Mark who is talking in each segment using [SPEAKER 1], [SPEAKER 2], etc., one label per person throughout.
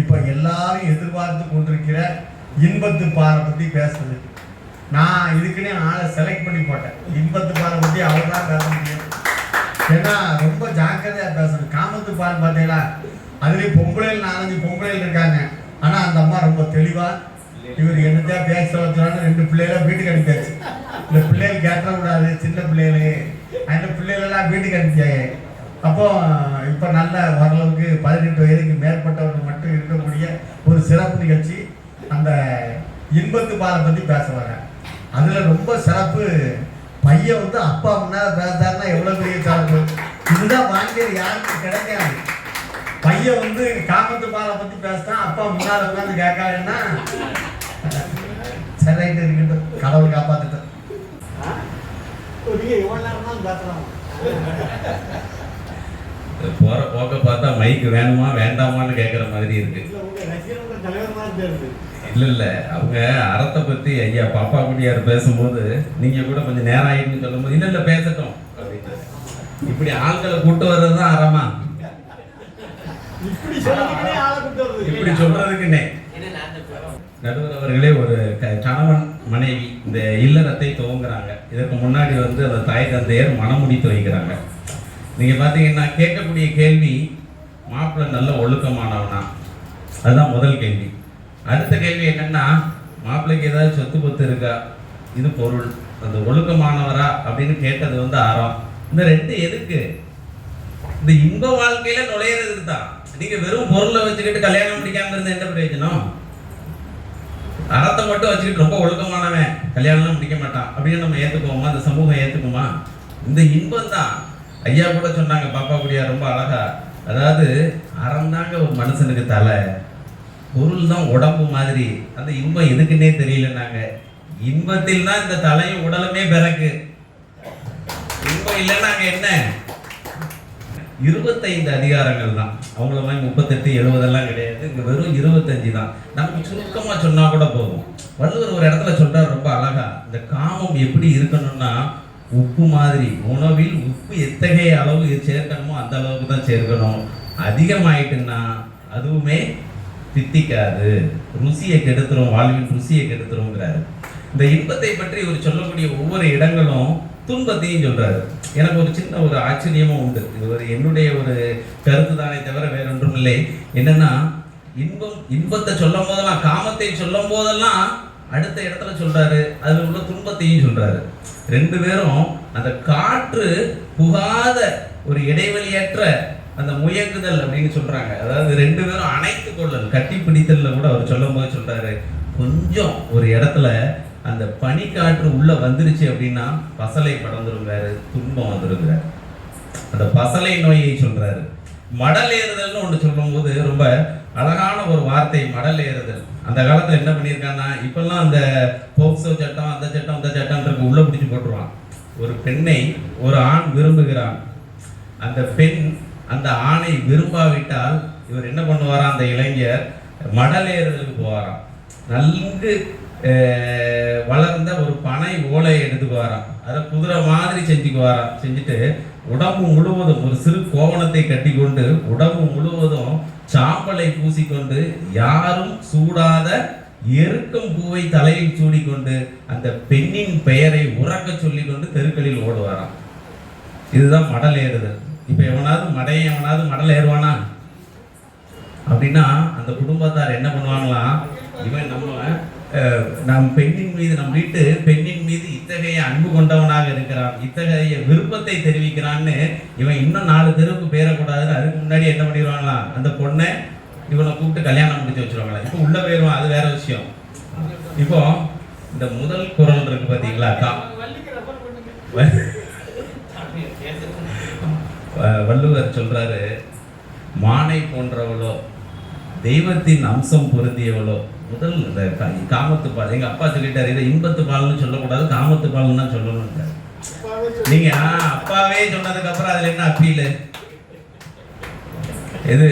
[SPEAKER 1] இப்போ எல்லாரும் எதிர்பார்த்து கொண்டிருக்கிற இன்பத்து பாறை பற்றி பேசுறது. நான் இதுக்குன்னே ஆளை செலக்ட் பண்ணி போட்டேன். இன்பத்து பாறை பற்றி அவர் தான் பேச முடியும். ஏன்னா ரொம்ப ஜாக்கிரதையாக பேசணும். காமத்து பாறை பார்த்தீங்களா? அதுலேயும் பொம்பளைகள் நாலஞ்சு பொம்பளையில் இருக்காங்க. ஆனால் அந்த அம்மா ரொம்ப தெளிவாக இவர் என்னத்தையா பேச வச்சாலும் ரெண்டு பிள்ளைகளாம் வீட்டுக்கு அனுப்பியாச்சு இந்த பிள்ளைகள் கேட்டக்கூடாது சின்ன பிள்ளைகளே. அந்த பிள்ளைகளெல்லாம் வீட்டுக்கு அனுப்பிச்சாங்க அப்போ இப்போ நல்ல ஓரளவுக்கு பதினெட்டு வயதுக்கு மேற்பட்டவர்கள் மட்டும் இருக்கக்கூடிய ஒரு சிறப்பு நிகழ்ச்சி அந்த இன்பத்து பாலை பற்றி பேச வரேன். அதில் ரொம்ப சிறப்பு பையன் வந்து அப்பா முன்னாடி பேசாருன்னா எவ்வளோ பெரிய சிறப்பு? இதுதான் வாங்கியது யாருக்கும் கிடைக்காது. பையன் வந்து காமத்து பாலை பற்றி பேசினா அப்பா முன்னாடி உட்காந்து கேட்காருன்னா சரி இருக்கட்டும் கடவுள் காப்பாத்துட்டோம் நீங்கள் எவ்வளவு நேரம் தான் பேசலாம்
[SPEAKER 2] போற போக்க பார்த்தா மைக் வேணுமா வேண்டாமான்னு கேட்குற மாதிரி இருக்கு.
[SPEAKER 1] இல்ல
[SPEAKER 2] இல்ல அவங்க அறத்தை பத்தி ஐயா பாப்பா குடியார் பேசும்போது நீங்க கூட கொஞ்சம் நேரம் ஆயிடுன்னு சொல்லும்போது இல்ல இல்ல பேசட்டும். அப்படின்னு இப்படி ஆட்களை கூட்டு வர்றது தான் அறமா?
[SPEAKER 1] இப்படி சொல்லிக்கிட்டே ஆளை கூட்டு வருது
[SPEAKER 2] இப்படி சொல்றதுக்குன்னே. நடுவர் அவர்களே ஒரு கணவன் மனைவி இந்த இல்லறத்தை துவங்குறாங்க. இதற்கு முன்னாடி வந்து அந்த தாய் தந்தையர் மனமுடித்து வைக்கிறாங்க நீங்கள் பார்த்தீங்கன்னா கேட்கக்கூடிய கேள்வி மாப்பிள்ளை நல்ல ஒழுக்கமானவனா? அதுதான் முதல் கேள்வி. அடுத்த கேள்வி என்னென்னா மாப்பிள்ளைக்கு ஏதாவது சொத்து பொத்து இருக்கா? இது பொருள். அந்த ஒழுக்கமானவரா அப்படின்னு கேட்டது வந்து ஆறாம் இந்த ரெண்டு எதுக்கு? இந்த இன்ப வாழ்க்கையில நுழையிறதுக்கு தான். நீங்க வெறும் பொருளை வச்சுக்கிட்டு கல்யாணம் முடிக்காம இருந்தா என்ன பிரயோஜனம்? அறத்தை மட்டும் வச்சுக்கிட்டு ரொம்ப ஒழுக்கமானவன் கல்யாணம்லாம் முடிக்க மாட்டான். அப்படின்னு நம்ம ஏற்றுக்குவோமா அந்த சமூகம் ஏற்றுக்குமா இந்த இன்பம் தான் ஐயா கூட சொன்னாங்க பாப்பா குடியா ரொம்ப அழகா. அதாவது அறந்தாங்க ஒரு மனுஷனுக்கு தலை. பொருள் தான் உடம்பு மாதிரி. அந்த இன்பம் எதுக்குன்னே தெரியலனாங்க இன்பத்தில் தான் இந்த தலையும் உடலுமே பிறகு இன்பம் இல்லைன்னா என்ன? இருபத்தைந்து அதிகாரங்கள் தான். அவங்கள மாதிரி முப்பத்தெட்டு எழுபதெல்லாம் கிடையாது. இங்க வெறும் இருபத்தஞ்சு தான். நமக்கு சுருக்கமா சொன்னா கூட போதும். வள்ளுவர் ஒரு இடத்துல சொல்கிறார் ரொம்ப அழகா. இந்த காமம் எப்படி இருக்கணும்னா உப்பு மாதிரி. உணவில் உப்பு எத்தகைய அளவு சேர்க்கணுமோ அந்த அளவுக்கு தான் சேர்க்கணும். அதிகமாயிட்டுன்னா அதுவுமே தித்திக்காது. ருசியை கெடுத்துரும் வாழ்வின் ருசியை கெடுத்துருங்கிறாரு இந்த இன்பத்தை பற்றி ஒரு சொல்லக்கூடிய ஒவ்வொரு இடங்களும் துன்பத்தையும் சொல்றாரு. எனக்கு ஒரு சின்ன ஒரு ஆச்சரியமும் உண்டு. இது ஒரு என்னுடைய ஒரு கருத்து தானே தவிர வேற ஒன்றும் இல்லை என்னன்னா இன்பம் இன்பத்தை சொல்லும் போதெல்லாம் காமத்தை சொல்லும் போதெல்லாம் அடுத்த இடத்துல சொல்றாரு அதில் உள்ள துன்பத்தையும் சொல்றாரு. ரெண்டு பேரும் அந்த காற்று புகாத ஒரு இடைவெளியற்ற அந்த முயங்குதல் அப்படின்னு சொல்றாங்க. அதாவது ரெண்டு பேரும் அணைத்து கொள்ளல் கட்டி பிடித்தல்ல கூட அவர் சொல்லும் போது சொல்றாரு கொஞ்சம் ஒரு இடத்துல அந்த பனிக்காற்று உள்ள வந்துருச்சு அப்படின்னா பசலை படர்ந்துருங்கிறாரு துன்பம் வந்துருங்கிறாரு அந்த பசலை நோயை சொல்றாரு. மடல் ஏறுதல்னு ஒன்று சொல்லும்போது ரொம்ப அழகான ஒரு வார்த்தை மடல் ஏறுதல். அந்த காலத்தில் என்ன பண்ணியிருக்காங்கன்னா இப்பெல்லாம் அந்த போக்சோ சட்டம் அந்த சட்டம் அந்த சட்டம் உள்ளே பிடிச்சி போட்டுருவான். ஒரு பெண்ணை ஒரு ஆண் விரும்புகிறான். அந்த பெண் அந்த ஆணை விரும்பாவிட்டால் இவர் என்ன பண்ணுவாராம் அந்த இளைஞர் மடல் ஏறுதலுக்கு போவாராம். நன்கு வளர்ந்த ஒரு பனை ஓலையை எடுத்துக்குவாராம். அதை குதிரை மாதிரி செஞ்சுக்குவாராம். செஞ்சுட்டு உடம்பு முழுவதும் ஒரு சிறு கோவணத்தை கட்டிக்கொண்டு உடம்பு முழுவதும் சாம்பலை பூசிக்கொண்டு யாரும் சூடாத எருக்கும் பூவை தலையில் சூடிக்கொண்டு அந்த பெண்ணின் பெயரை உறக்க சொல்லிக்கொண்டு தெருக்களில் ஓடுவாராம். இதுதான் மடல் ஏறுதல். இப்போ எவனாவது மடையன் எவனாவது மடல் ஏறுவானா? அப்படின்னா அந்த குடும்பத்தார் என்ன பண்ணுவாங்களாம் இவன் நம்ம நம் பெண்ணின் மீது நம் வீட்டு பெண்ணின் மீது இத்தகைய அன்பு கொண்டவனாக இருக்கிறான். இத்தகைய விருப்பத்தை தெரிவிக்கிறான்னு இவன் இன்னும் நாலு தெருவுக்கு பேரக்கூடாதுன்னு அதுக்கு முன்னாடி என்ன பண்ணிடுவாங்களாம் அந்த பொண்ணை இவனை கூப்பிட்டு கல்யாணம் முடிச்சு வச்சுருவாங்களா? இப்போ உள்ளே போயிடுவான் அது வேற விஷயம். இப்போ இந்த முதல் குரல் இருக்கு பார்த்தீங்களா? தான் வ- வள்ளுவர் சொல்றாரு மானை போன்றவளோ தெய்வத்தின் அம்சம் பொருந்தியவளோ முதல் இந்த காமத்து பால். எங்க அப்பா சொல்லிட்டார் இதை இன்பத்து பால்னு சொல்லக்கூடாது காமத்து பால்னு தான் சொல்லணும் நீங்க ஆ, அப்பாவே சொன்னதுக்கு அப்புறம் அதுல என்ன அப்பீல் இது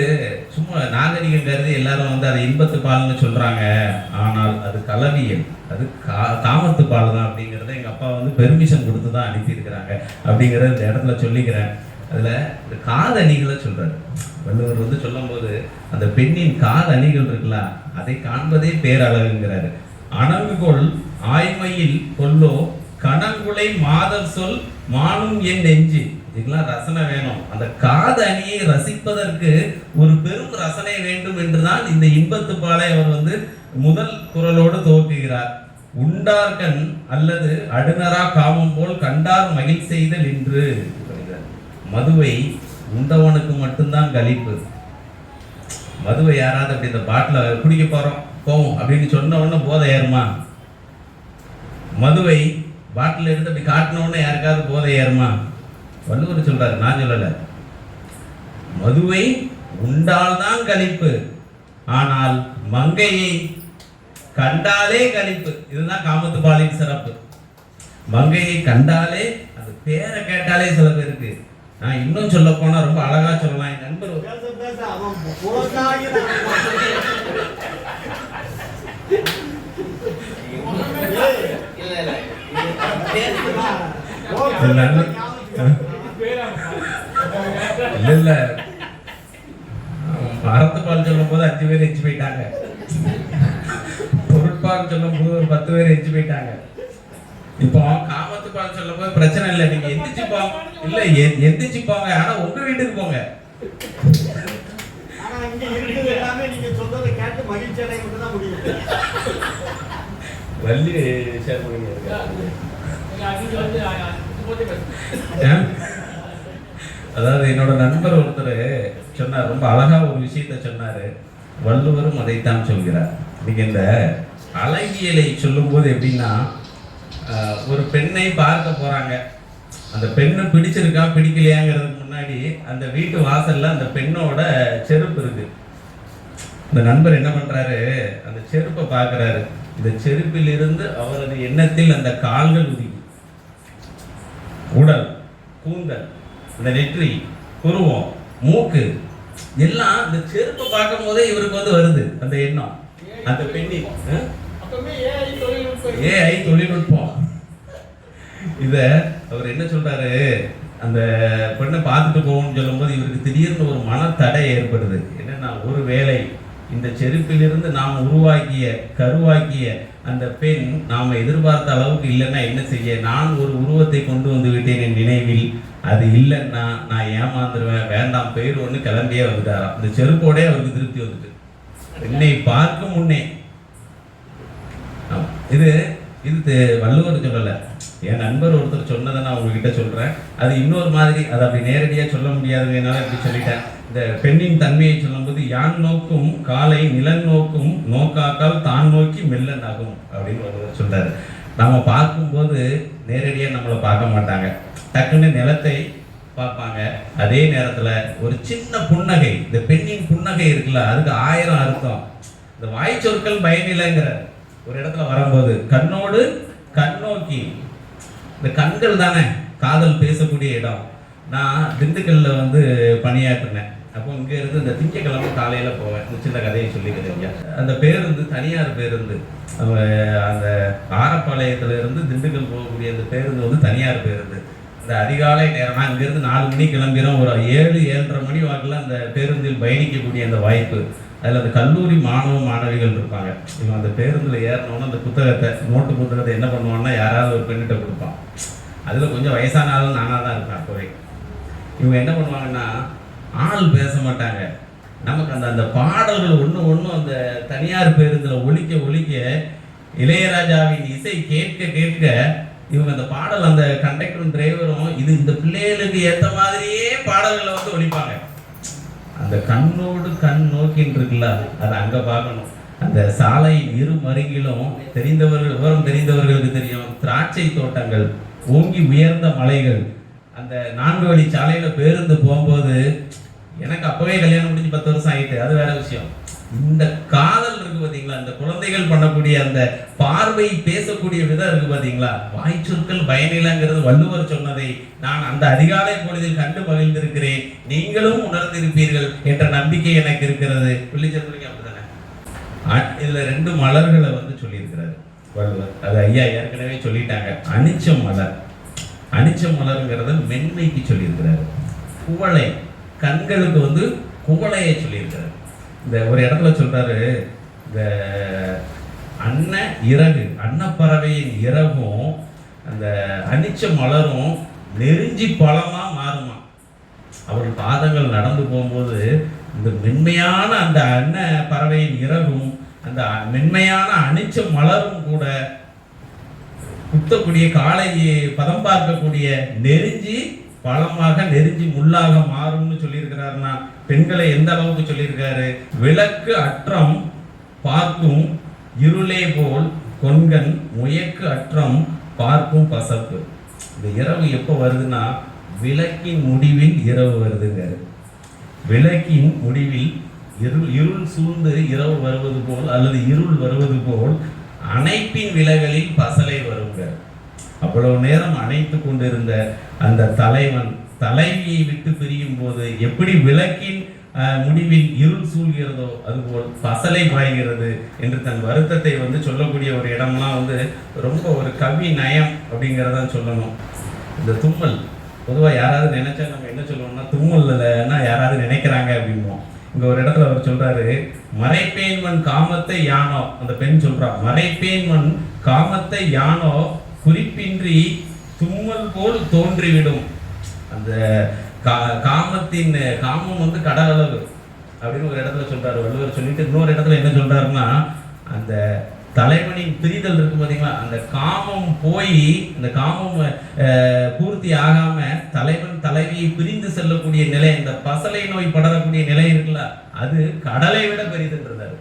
[SPEAKER 2] சும்மா நாகரிகம் கருதி எல்லாரும் வந்து அதை இன்பத்து பால்னு சொல்றாங்க. ஆனால் அது கலவியல். அது கா காமத்து பால் தான் அப்படிங்கிறத எங்க அப்பா வந்து பெர்மிஷன் கொடுத்து தான் அனுப்பியிருக்கிறாங்க. அப்படிங்கிறத இந்த இடத்துல சொல்லிக்கிறேன். அதில் இந்த காதணிகளை சொல்கிறாரு வள்ளுவர் வந்து சொல்லும்போது அந்த பெண்ணின் காதணிகள் இருக்குல்ல அதை காண்பதே பேரழகுங்கிறாரு. அணங்குகொள் ஆய்மையில் கொல்லோ கணங்குலை மாதர் சொல் மானும் என் நெஞ்சு. இதுக்கெல்லாம் ரசனை வேணும். அந்த காது அணியை ரசிப்பதற்கு ஒரு பெரும் ரசனை வேண்டும் என்றுதான் இந்த இன்பத்துப்பாலை அவர் வந்து முதல் குரலோடு துவக்குகிறார். உண்டார்கண் அல்லது அடுநரா காமம் போல் கண்டார் மகிழ் செய்தல் என்று மதுவை உண்டவனுக்கு மட்டும்தான் கழிப்பு. மதுவை யாராவது அப்படி இந்த பாட்டில் குடிக்க போகிறோம் போவோம் அப்படின்னு சொன்ன உடனே போதை ஏறுமா? மதுவை பாட்டில் எடுத்து அப்படி காட்டின உடனே யாருக்காவது போதை ஏறுமா? வள்ளுவர் சொல்கிறார் நான் சொல்லலை. மதுவை உண்டால்தான் கழிப்பு. ஆனால் மங்கையை கண்டாலே கழிப்பு. இதுதான் காமத்துப்பாலின் சிறப்பு. மங்கையை கண்டாலே அது பேரை கேட்டாலே சில பேருக்கு நான் இன்னும் சொல்ல போனா ரொம்ப அழகா சொல்லலாம் என் நண்பர் இல்ல, இல்ல. அறத்துப்பால் சொல்லும் போது அஞ்சு பேர் எச்சு போயிட்டாங்க. பொருட்பால் சொல்லும் போது ஒரு பத்து பேர் எச்சு போயிட்டாங்க. இப்போ காமத்துப்பால் சொல்லும் போது பிரச்சனை இல்லை நீங்க எந்திரிச்சு போங்க இல்ல எ- எந்திரிச்சு போங்க ஆனா உங்க வீட்டுக்கு போங்க.
[SPEAKER 1] நீங்க
[SPEAKER 2] வள்ளி ஷேர் பண்ணி ஏன்? அதாவது என்னோட நண்பர் ஒருத்தர் சொன்னார். ரொம்ப அழகா ஒரு விஷயத்த சொன்னாரு. வள்ளுவரும் அதைத்தான் சொல்கிறார். இன்னைக்கு இந்த அழகியலை சொல்லும்போது எப்படின்னா ஆஹ், ஒரு பெண்ணை பார்க்க போறாங்க. அந்த பெண்ணை பிடிச்சிருக்கா பிடிக்கலையாங்கிறதுக்கு முன்னாடி அந்த வீட்டு வாசல்ல அந்த பெண்ணோட செருப்பு இருக்கு. இந்த நண்பர் என்ன பண்றாரு? அந்த செருப்பை பார்க்கறாரு. இந்த செருப்பிலிருந்து அவரது எண்ணத்தில் அந்த கால்கள் உதிக்கும். உடல் கூந்தல் இந்த நெற்றி புருவம் மூக்கு எல்லாம் இந்த செருப்பை பார்க்கும் போதே இவருக்கு வந்து வருது அந்த எண்ணம். அந்த பெண்ணின் ஆ? ஏஐ தொழில்நுட்பம். இதை அவர் என்ன சொல்றாரு? அந்த பெண்ணை பார்த்துட்டு போகணும்னு சொல்லும்போது இவருக்கு திடீர்னு ஒரு மனத்தடை ஏற்படுது. என்னன்னா ஒரு வேளை இந்த செருப்பிலிருந்து நாம் உருவாக்கிய கருவாக்கிய அந்த பெண் நாம் எதிர்பார்த்த அளவுக்கு இல்லைன்னா என்ன செய்ய? நான் ஒரு உருவத்தை கொண்டு வந்து விட்டேன் என் நினைவில். அது இல்லைன்னா நான் ஏமாந்துருவேன் வேண்டாம் பெயர் ஒன்று கிளம்பியே வந்துட்டாராம் இந்த செருப்போடே அவருக்கு திருப்தி வந்துட்டு. என்னை பார்க்கும் முன்னே. இது இது வள்ளுவர் சொல்லலை என் நண்பர் ஒருத்தர் சொன்னதை நான் உங்ககிட்ட சொல்கிறேன் அது இன்னொரு மாதிரி அதை அப்படி நேரடியாக சொல்ல முடியாதுனால இப்படி சொல்லிட்டேன். இந்த பெண்ணின் தன்மையை சொல்லும்போது யான் நோக்கும் காலை நிலன் நோக்கும் நோக்காக்கால் தான் நோக்கி மெல்ல நகும் அப்படின்னு ஒருவர் சொல்கிறார் நம்ம பார்க்கும்போது நேரடியாக நம்மளை பார்க்க மாட்டாங்க. டக்குன்னு நிலத்தை பார்ப்பாங்க. அதே நேரத்தில் ஒரு சின்ன புன்னகை இந்த பெண்ணின் புன்னகை இருக்குல்ல அதுக்கு ஆயிரம் அர்த்தம். இந்த வாய் சொற்கள் பயனில்லைங்கிற ஒரு இடத்துல வரும்போது கண்ணோடு கண்ணோக்கி இந்த கண்கள் தானே? காதல் பேசக்கூடிய இடம். நான் திண்டுக்கல்ல வந்து பணியாற்றினேன். அப்போ இங்கே இருந்து இந்த திங்கக்கிழமை காலையில் போவேன். இந்த சின்ன கதையை சொல்லிக்கிறீங்க. அந்த பேருந்து தனியார் பேருந்து. அந்த ஆரப்பாளையத்துல இருந்து திண்டுக்கல் போகக்கூடிய அந்த பேருந்து வந்து தனியார் பேருந்து. இந்த அதிகாலை நேரம் நான் இங்கேருந்து நாலு மணி கிளம்பிடும் ஒரு ஏழு ஏழரை மணி வாக்கில் அந்த பேருந்தில் பயணிக்கக்கூடிய அந்த வாய்ப்பு. அதில் அந்த கல்லூரி மாணவ மாணவிகள் இருப்பாங்க. இவன் அந்த பேருந்தில் ஏறினோன்னு அந்த புத்தகத்தை நோட்டு புத்தகத்தை என்ன பண்ணுவான்னா யாராவது ஒரு பெண்ணிட்ட கொடுப்பான். அதில் கொஞ்சம் வயசான ஆளும் நானாக தான் இருப்பேன் அப்போவே. இவங்க என்ன பண்ணுவாங்கன்னா ஆள் பேச மாட்டாங்க. நமக்கு அந்த அந்த பாடல்கள் ஒன்று ஒன்றும் அந்த தனியார் பேருந்தில் ஒழிக்க ஒழிக்க இளையராஜாவின் இசை கேட்க கேட்க இவங்க அந்த பாடல் அந்த கண்டக்டரும் டிரைவரும் இது இந்த பிள்ளைகளுக்கு ஏற்ற மாதிரியே பாடல்களை வந்து ஒழிப்பாங்க அந்த கண்ணோடு கண் நோக்கின்னு இருக்குல்ல அதை அங்கே பார்க்கணும். அந்த சாலையின் இரு மருங்கிலும் தெரிந்தவர்கள் விவரம் தெரிந்தவர்களுக்கு தெரியும். திராட்சை தோட்டங்கள் ஓங்கி உயர்ந்த மலைகள். அந்த நான்கு வழி சாலையில் பேருந்து போகும்போது எனக்கு அப்போவே கல்யாணம் முடிஞ்சு பத்து வருஷம் ஆகிட்டு அது வேற விஷயம். இந்த காதல் இருக்கு பார்த்தீங்களா இந்த குழந்தைகள் பண்ணக்கூடிய அந்த பார்வை பேசக்கூடிய விதம் இருக்கு வாய் சொற்கள் பயனில்லைங்கிறது வள்ளுவர் சொன்னதை நான் அந்த அதிகாலை பொழுதில் கண்டு மகிழ்ந்திருக்கிறேன். நீங்களும் உணர்ந்திருப்பீர்கள் என்ற நம்பிக்கை எனக்கு இருக்கிறது. பிள்ளைச்சந்திரிங்க அப்படிதானே இதுல ரெண்டு மலர்களை வந்து சொல்லியிருக்கிறாரு வள்ளுவர். அது ஐயா ஏற்கனவே சொல்லிட்டாங்க. அனிச்ச மலர். அனிச்ச மலருங்கிறத மென்மைக்கு சொல்லியிருக்கிறாரு. குவளை. கண்களுக்கு வந்து குவளையை சொல்லியிருக்கிறார். இந்த ஒரு இடத்துல சொல்றாரு இந்த அன்ன இறகு அன்னப்பறவையின் இறகும் அந்த அனிச்ச மலரும் நெருஞ்சி பழமா மாறுமா? அவர் பாதங்கள் நடந்து போகும்போது இந்த மென்மையான அந்த அன்ன பறவையின் இறகும் அந்த மென்மையான அனிச்ச மலரும் கூட குத்தக்கூடிய காலை பதம் பார்க்கக்கூடிய நெருஞ்சி பழமாக நெருஞ்சி முள்ளாக மாறும்னு சொல்லியிருக்கிறாருன்னா பெண்களை எந்த அளவுக்கு சொல்லியிருக்காரு? விளக்கு அற்றம் பார்க்கும் இருளே போல் கொன்கன் முயக்கு அற்றம் பார்க்கும் பசப்பு. இந்த இரவு எப்போ வருதுன்னா விளக்கின் முடிவில் இரவு வருதுங்காரு விளக்கின் முடிவில் இருள் இருள் சூழ்ந்து இரவு வருவது போல் அல்லது இருள் வருவது போல் அணைப்பின் விலகலில் பசலை வருங்க அவ்வளவு நேரம் அணைத்து கொண்டிருந்த அந்த தலைவன் தலைவியை விட்டு பிரியும் போது எப்படி விளக்கின் முடிவில் இருள் சூழ்கிறதோ அதுபோல் பசலை பாய்கிறது என்று தன் வருத்தத்தை வந்து சொல்லக்கூடிய ஒரு இடம்லாம் வந்து ரொம்ப ஒரு கவி நயம் அப்படிங்கிறத சொல்லணும். இந்த தும்மல் பொதுவாக யாராவது நினைச்சா நம்ம என்ன சொல்லுவோம்னா தும்மல்லன்னா யாராவது நினைக்கிறாங்க அப்படிம்போம் இங்க ஒரு இடத்துல அவர் சொல்றாரு மறைப்பேன்மன் காமத்தை யானோ அந்த பெண் சொல்றா மறைப்பேன்மன் காமத்தை யானோ குறிப்பின்றி தும்மல் போல் தோன்றிவிடும். அந்த கா காமத்தின் காமம் வந்து கடல் அளவு அப்படின்னு ஒரு இடத்துல சொல்றாரு. வள்ளுவர் சொல்லிட்டு இன்னொரு இடத்துல என்ன சொல்றாருன்னா அந்த தலைவனின் பிரிதல் இருக்கு பார்த்தீங்களா அந்த காமம் போய் அந்த காமம் பூர்த்தி ஆகாம தலைவன் தலைவியை பிரிந்து செல்லக்கூடிய நிலை இந்த பசலை நோய் படரக்கூடிய நிலை இருக்குல்ல அது கடலை விட பெரிதுன்றாரு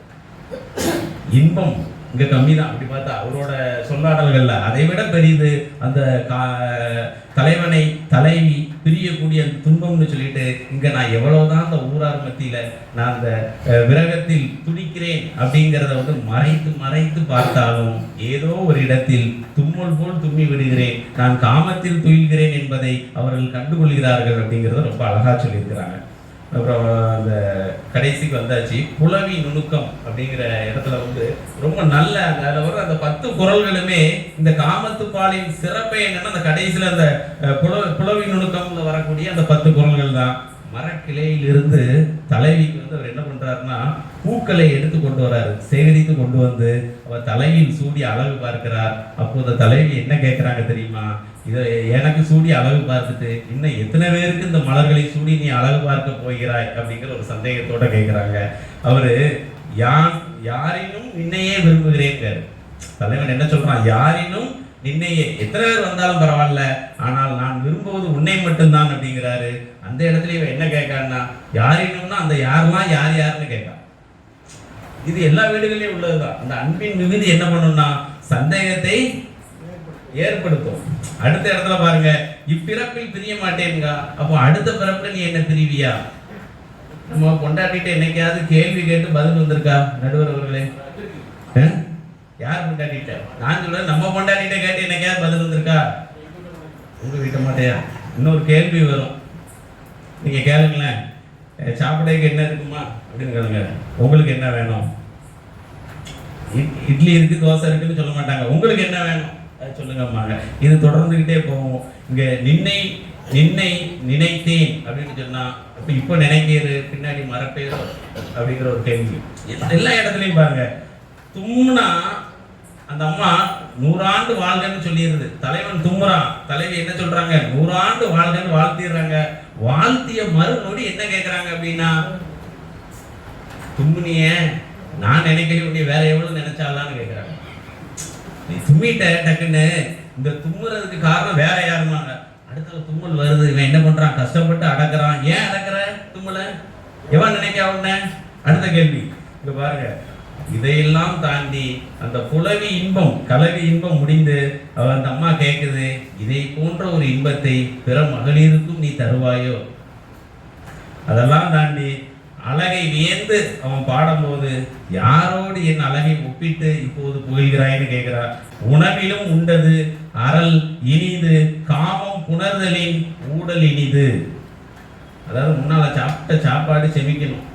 [SPEAKER 2] இன்பம். இங்க கம்மி தான் அப்படி பார்த்தா அவரோட சொல்லாடல்கள்ல அதை விட பெரியது அந்த கா- தலைவனை தலைவி பிரியக்கூடிய அந்த துன்பம்னு சொல்லிட்டு இங்க நான் எவ்வளவுதான் அந்த ஊரார் மத்தியில நான் அந்த விரகத்தில் துடிக்கிறேன் அப்படிங்கிறத வந்து மறைத்து மறைத்து பார்த்தாலும் ஏதோ ஒரு இடத்தில் தும்மல் போல் தும்மி விடுகிறேன். நான் காமத்தில் துயில்கிறேன் என்பதை அவர்கள் கண்டுகொள்கிறார்கள் அப்படிங்கிறத ரொம்ப அழகா சொல்லியிருக்கிறாங்க. அப்புறம் அந்த கடைசிக்கு வந்தாச்சு. புலவி நுணுக்கம் அப்படிங்கிற இடத்துல வந்து ரொம்ப நல்ல அந்த வர அந்த பத்து குரல்களுமே இந்த காமத்து பாலின் சிறப்பே என்னன்னா அந்த கடைசியில அந்த புல புலவி நுணுக்கம்ல வரக்கூடிய அந்த பத்து குரல்கள் தான். மரக்கிளையிலிருந்து தலைவிக்கு வந்து அவர் என்ன பண்றாருன்னா பூக்களை எடுத்து கொண்டு வராரு. சேகரித்து கொண்டு வந்து அவர் தலையில் சூடி அழகு பார்க்கிறார். அப்போ அந்த தலைவி என்ன கேட்குறாங்க தெரியுமா? இதை எனக்கு சூடி அழகு பார்த்துட்டு இன்னும் எத்தனை பேருக்கு இந்த மலர்களை சூடி நீ அழகு பார்க்க போகிறாய் அப்படிங்கிற ஒரு சந்தேகத்தோட கேட்குறாங்க. அவரு யான் யாரினும் இன்னையே விரும்புகிறேங்கிறார் தலைவன் என்ன சொல்றான்? யாரினும் நின்னையே எத்தனை பேர் வந்தாலும் பரவாயில்ல ஆனால் நான் விரும்புவது உன்னை மட்டும்தான் அப்படிங்கிறாரு. அந்த இடத்துல இவன் என்ன கேட்கான்னா யாரினும்னா அந்த யாரெல்லாம் யார் யாருன்னு கேட்கான் இது எல்லா வீடுகளிலும் உள்ளதுதான். அந்த அன்பின் மிகுதி என்ன பண்ணும்னா சந்தேகத்தை ஏற்படுத்தும். அடுத்த இடத்துல பாருங்க இப்பிறப்பில் பிரிய மாட்டேன்கா. அப்போ அடுத்த பிறப்புல நீ என்ன பிரிவியா? நம்ம கொண்டாட்டிட்டு என்னைக்காவது கேள்வி கேட்டு பதில் வந்திருக்கா நடுவர் அவர்களே? ஆ? யார் கொண்டாடிட்ட நான் சொல்றேன் நம்ம கொண்டாடிட்ட கேட்டு என்னைக்காவது பதில் வந்திருக்கா? உங்க வீட்ட மாட்டையா? இன்னொரு கேள்வி வரும். நீங்க கேளுங்களேன். சாப்பிடக்கு என்ன இருக்குமா? அப்படின்னு கேளுங்க. உங்களுக்கு என்ன வேணும்? இட்- இட்லி இருக்கு தோசை இருக்குன்னு சொல்ல மாட்டாங்க. உங்களுக்கு என்ன வேணும்? அது சொல்லுங்கம்மாங்க. இது தொடர்ந்துக்கிட்டே போகும். இங்கே நின்னை நின்னை நினைத்தேன் அப்படின்னு சொன்னால் அப்போ இப்போ நினைக்கிறது பின்னாடி மறப்பேரோ அப்படிங்கிற ஒரு கேள்வி. எல்லா- இடத்துலையும் பாருங்க. தும்னா அந்த அம்மா நூறாண்டு வாழ்கன்னு சொல்லிடுது தலைவன் தும்முறான் தலைவி என்ன சொல்றாங்க? நூறாண்டு வாழ்கன்னு வாழ்த்திடுறாங்க. வாழ்த்திய மறுநொடி என்ன கேட்கறாங்க அப்படின்னா தும்முனிய நான் நினைக்கிறேன் நீ வேற எவ்வளவு நினைச்சாலான்னு கேட்கறாங்க நீ தும்மிட்ட டக்குன்னு. இந்த தும்முறதுக்கு காரணம் வேற யாருமாங்க அடுத்தது தும்மல் வருது. இவன் என்ன பண்றான்? கஷ்டப்பட்டு அடக்குறான். ஏன் அடக்குற தும்மல? எவன் நினைக்க உடனே அடுத்த கேள்வி. இங்க பாருங்க. இதையெல்லாம் தாண்டி அந்த புலவி இன்பம் கலவி இன்பம் முடிந்து அவ அந்த அம்மா கேட்குது இதை போன்ற ஒரு இன்பத்தை பிற மகளிருக்கும் நீ தருவாயோ? அதெல்லாம் தாண்டி அழகை வியந்து அவன் பாடும்போது யாரோடு என் அழகை ஒப்பிட்டு இப்போது புகழ்கிறாய்ன்னு கேட்கிறார் உணவிலும் உண்டது அறல் இனிது காமம் புணர்தலின் ஊடல் இனிது. அதாவது முன்னால் சாப்பிட்ட சாப்பாடு செமிக்கணும்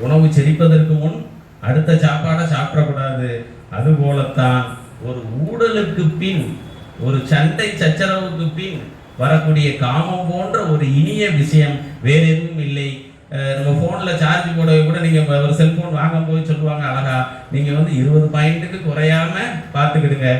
[SPEAKER 2] உணவு செரிப்பதற்கு முன் அடுத்த சாப்பாடை சாப்பிடக்கூடாது. அதுபோலத்தான் ஒரு ஊடலுக்கு பின் ஒரு சண்டை சச்சரவுக்கு பின் வரக்கூடிய காமம் போன்ற ஒரு இனிய விஷயம் வேற எதுவும் இல்லை. நம்ம ஃபோனில் சார்ஜ் போடவே கூட நீங்கள் ஒரு செல்ஃபோன் வாங்கும் போது சொல்லுவாங்க அழகா நீங்கள் வந்து இருபது பாயிண்ட்டுக்கு குறையாம பார்த்துக்கிடுங்க.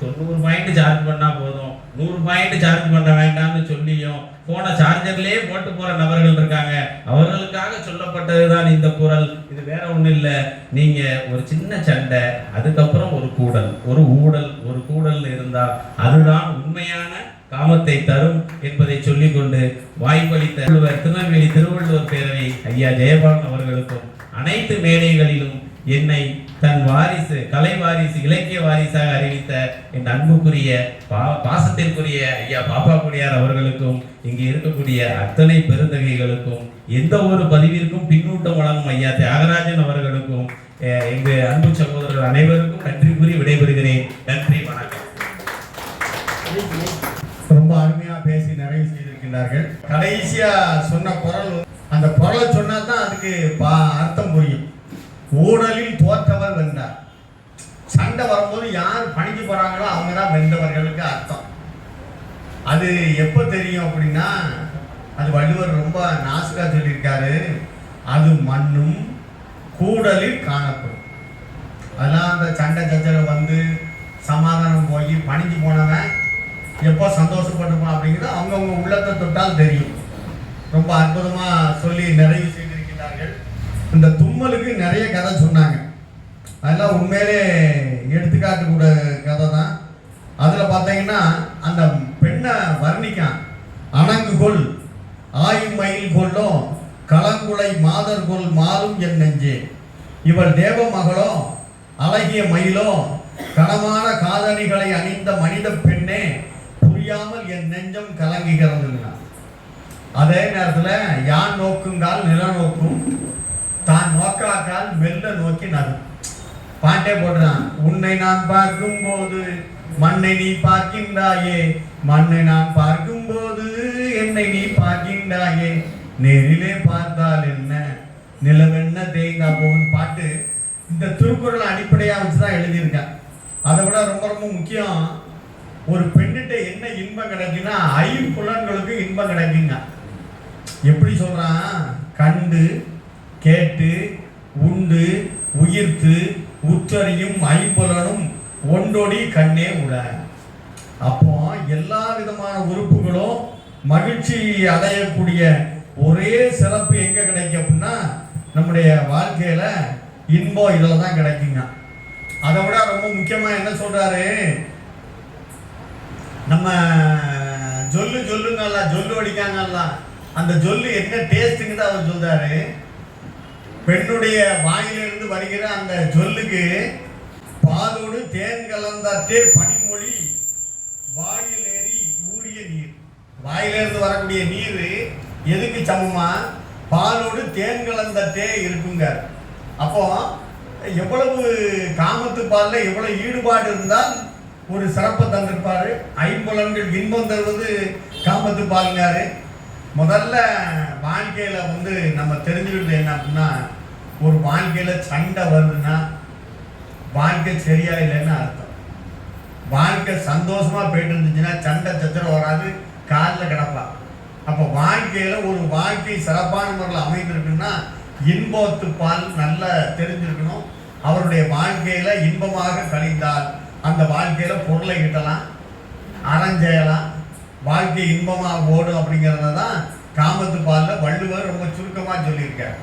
[SPEAKER 2] தொண்ணூறு பாயிண்ட் சார்ஜ் பண்ணால் போதும். நூறு பாயிண்ட் சார்ஜ் பண்ண வேண்டாம்னு சொல்லியும் போனை சார்ஜர்லேயே போட்டு போற நபர்கள் இருக்காங்க. அவர்களுக்காக சொல்லப்பட்டதுதான் இந்த குரல். இது வேற ஒன்றும் இல்லை. நீங்க ஒரு சின்ன சண்டை அதுக்கப்புறம் ஒரு கூடல். ஒரு ஊடல் ஒரு கூடல் இருந்தால் அதுதான் உண்மையான காமத்தை தரும் என்பதை சொல்லிக்கொண்டு வாய்ப்பளித்த திருநெல்வேலி திருவள்ளுவர் பேரவை ஐயா ஜெயபாலன் அவர்களுக்கும் அனைத்து மேடைகளிலும் என்னை தன் வாரிசு கலை வாரிசு இலக்கிய வாரிசாக அறிவித்த என் அன்புக்குரிய பா பாசத்திற்குரிய ஐயா பாப்பா குடியார் அவர்களுக்கும் இங்கே இருக்கக்கூடிய அத்தனை பெருந்தகைகளுக்கும் எந்த ஒரு பதிவிற்கும் பின்னூட்டம் வழங்கும் ஐயா தியாகராஜன் அவர்களுக்கும் அஹ், எங்க அன்பு சகோதரர்கள் அனைவருக்கும் நன்றி கூறி விடைபெறுகிறேன். நன்றி வணக்கம்.
[SPEAKER 1] ரொம்ப அருமையா பேசி நிறைவு செய்திருக்கின்றார்கள். கடைசியா சொன்ன குரல் அந்த குரலை சொன்னா தான் அதுக்கு பா- அர்த்தம் புரியும். ஊழலில் தோற்றவர் வென்றார். சண்டை வரும்போது யார் பணிக்கு போறாங்களோ அவங்க தான் வென்றவர்களுக்கு அர்த்தம். அது எப்போ தெரியும் அப்படின்னா அது வள்ளுவர் ரொம்ப நாசுக்காக சொல்லியிருக்காரு. அது மண்ணும் கூடலில் காணப்படும். அதெல்லாம் அந்த சண்டை சச்சரவு வந்து சமாதானம் போய் பணிஞ்சு போனவன் எப்போ சந்தோஷப்பட்டுப்பான் அப்படிங்கிறது அவங்கவுங்க உள்ளத்தை தொட்டால் தெரியும். ரொம்ப அற்புதமாக சொல்லி நிறைவு இந்த தும்மலுக்கு நிறைய கதை சொன்னாங்க. அதெல்லாம் உண்மையிலே எடுத்துக்காட்டக்கூட கதை தான் அதில் பார்த்தீங்கன்னா அந்த பெண்ணை வர்ணிக்கான். அணங்குகொள் ஆயும் மயில் கொள்ளும் களங்குலை மாதர் கொள் என் நெஞ்சே. இவள் தேவ மகளோ அழகிய மயிலோ கனமான காதணிகளை அணிந்த மனித பெண்ணே புரியாமல் என் நெஞ்சம் கலங்குகிறதுன்னா அதே நேரத்தில் யான் நோக்குங்கால் நில நோக்கும் தான் நோக்காக்கால் மெல்ல நோக்கி நடும். பாட்டே போடுறான். உன்னை நான் பார்க்கும்போது மண்ணை நீ பார்க்கின்றாயே மண்ணை நான் பார்க்கும்போது என்னை நீ பார்க்கின்றாயே நேரிலே பார்த்தால் என்ன? நிலவென்ன தேங்கா போகும் பாட்டு இந்த திருக்குறளை அடிப்படையாக வச்சு தான் எழுதியிருக்கேன். அதை விட ரொம்ப ரொம்ப முக்கியம் ஒரு பெண்ணிட்ட என்ன இன்பம் கிடைக்குன்னா ஐம்புலன்களுக்கு இன்பம் கிடைக்குங்க எப்படி சொல்கிறான் கண்டு கேட்டு உண்டு உயிர்த்து உற்றறியும் ஐம்புலனும் ஒன்றொடி கண்ணே உட. அப்போ எல்லா விதமான உறுப்புகளும் மகிழ்ச்சி அடையக்கூடிய ஒரே சிறப்பு எங்க கிடைக்கும் அப்படின்னா நம்முடைய வாழ்க்கையில இன்பம் இதில் தான் கிடைக்குங்க. அதை விட ரொம்ப முக்கியமாக என்ன சொல்றாரு? நம்ம ஜொல்லு ஜொல்லுங்கல்ல ஜொல்லு அடிக்காங்கல்ல அந்த ஜொல்லு என்ன டேஸ்ட்டுங்கிறத அவர் சொல்றாரு? பெண்ணுடைய வாயிலிருந்து வருகிற அந்த சொல்லுக்கு பாலோடு தேன் கலந்தாற்றே பனிமொழி வாயில் ஏறி ஊறிய நீர். வாயிலிருந்து வரக்கூடிய நீர் எதுக்கு சமமா? பாலோடு தேன் கலந்தட்டே இருக்குங்க. அப்போ எவ்வளவு காமத்து பாலில் எவ்வளவு ஈடுபாடு இருந்தால் ஒரு சிறப்பை தந்திருப்பார். ஐம்புலன்கள் இன்பம் தருவது காமத்து பாலுங்காரு. முதல்ல வாழ்க்கையில் வந்து நம்ம தெரிஞ்சுக்கிட்டது என்ன அப்படின்னா ஒரு வாழ்க்கையில் சண்டை வருதுன்னா வாழ்க்கை சரியா இல்லைன்னு அர்த்தம். வாழ்க்கை சந்தோஷமாக போயிட்டு இருந்துச்சுன்னா சண்டை சச்சரம் வராது காலில் கிடப்பா. அப்போ வாழ்க்கையில் ஒரு வாழ்க்கை சிறப்பான முறையில் அமைந்திருக்குன்னா இன்பத்து பால் நல்லா தெரிஞ்சிருக்கணும். அவருடைய வாழ்க்கையில் இன்பமாக கழிந்தால் அந்த வாழ்க்கையில் பொருளை கிட்டலாம் அறம் வாழ்க்கை இன்பமாக ஓடும் அப்படிங்கிறத தான் காமத்து பாலில் வள்ளுவர் ரொம்ப சுருக்கமாக சொல்லியிருக்கார்.